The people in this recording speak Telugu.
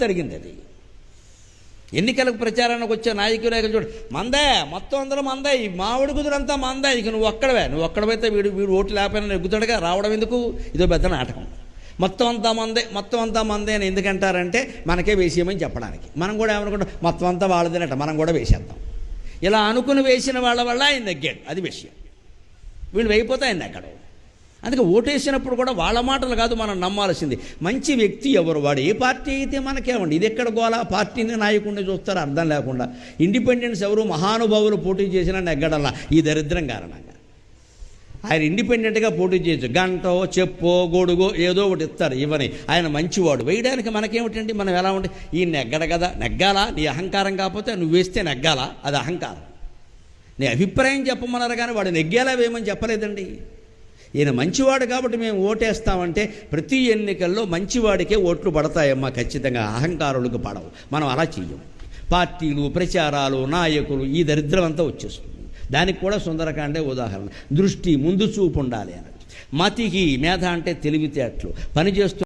జరిగింది అది. ఎన్నికలకు ప్రచారానికి వచ్చే నాయకులే చూడు మందే మొత్తం అందరూ మందే ఈ మామిడి కుదురంతా మందే ఇక నువ్వు ఒక్కడవే నువ్వు ఒక్కడవైతే వీడు వీడు ఓట్లు లేకపోయినా నెగ్గుతాడుగా రావడం ఎందుకు? ఇదో పెద్ద నాటకం. మొత్తం అంతా మందే మొత్తం అంతా మందే అని ఎందుకంటారంటే మనకే వేసేయమని చెప్పడానికి. మనం కూడా ఏమనుకుంటాం మొత్తం అంతా వాళ్ళదేనట మనం కూడా వేసేద్దాం. ఇలా అనుకుని వేసిన వాళ్ళ వల్ల ఆయన నెగ్గాడు అది విషయం. వీళ్ళు వేయిపోతే ఆయన నెగ్గడు అందుకే ఓటేసినప్పుడు కూడా వాళ్ళ మాటలు కాదు మనం నమ్మాల్సింది. మంచి వ్యక్తి ఎవరు? వాడు ఏ పార్టీ అయితే మనకేమండి? ఇది ఎక్కడ గోలా? పార్టీని నాయకుడిని చూస్తారో? అర్థం లేకుండా. ఇండిపెండెన్స్ ఎవరు? మహానుభావులు పోటీ చేసినా నెగ్గడల్లా. ఈ దరిద్రం కారణంగా. ఆయన ఇండిపెండెంట్గా పోటీ చేయొచ్చు. గంటో చెప్పో గొడుగో ఏదో ఒకటి ఇస్తారు ఇవని ఆయన మంచివాడు. వేయడానికి మనకేమిటండి? మనం ఎలా ఉంటే ఈ నెగ్గడ కదా నెగ్గాలా? నీ అహంకారం కాకపోతే నువ్వు వేస్తే నెగ్గాలా? అది అహంకారం. నీ అభిప్రాయం చెప్పమన్నారు కానీ వాడు నెగ్గేలా వేయమని చెప్పలేదండి. ఈయన మంచివాడు కాబట్టి మేము ఓటేస్తామంటే ప్రతి ఎన్నికల్లో మంచివాడికే ఓట్లు పడతాయమ్మా ఖచ్చితంగా. అహంకారులకు పడవు. మనం అలా చెయ్యం. పార్టీలు ప్రచారాలు నాయకులు ఈ దరిద్రం అంతా వచ్చేస్తుంది. దానికి కూడా సుందరకాండే ఉదాహరణ. దృష్టి ముందు చూపు ఉండాలి అని మతికి మేధ అంటే తెలివితేటలు. పనిచేస్తూ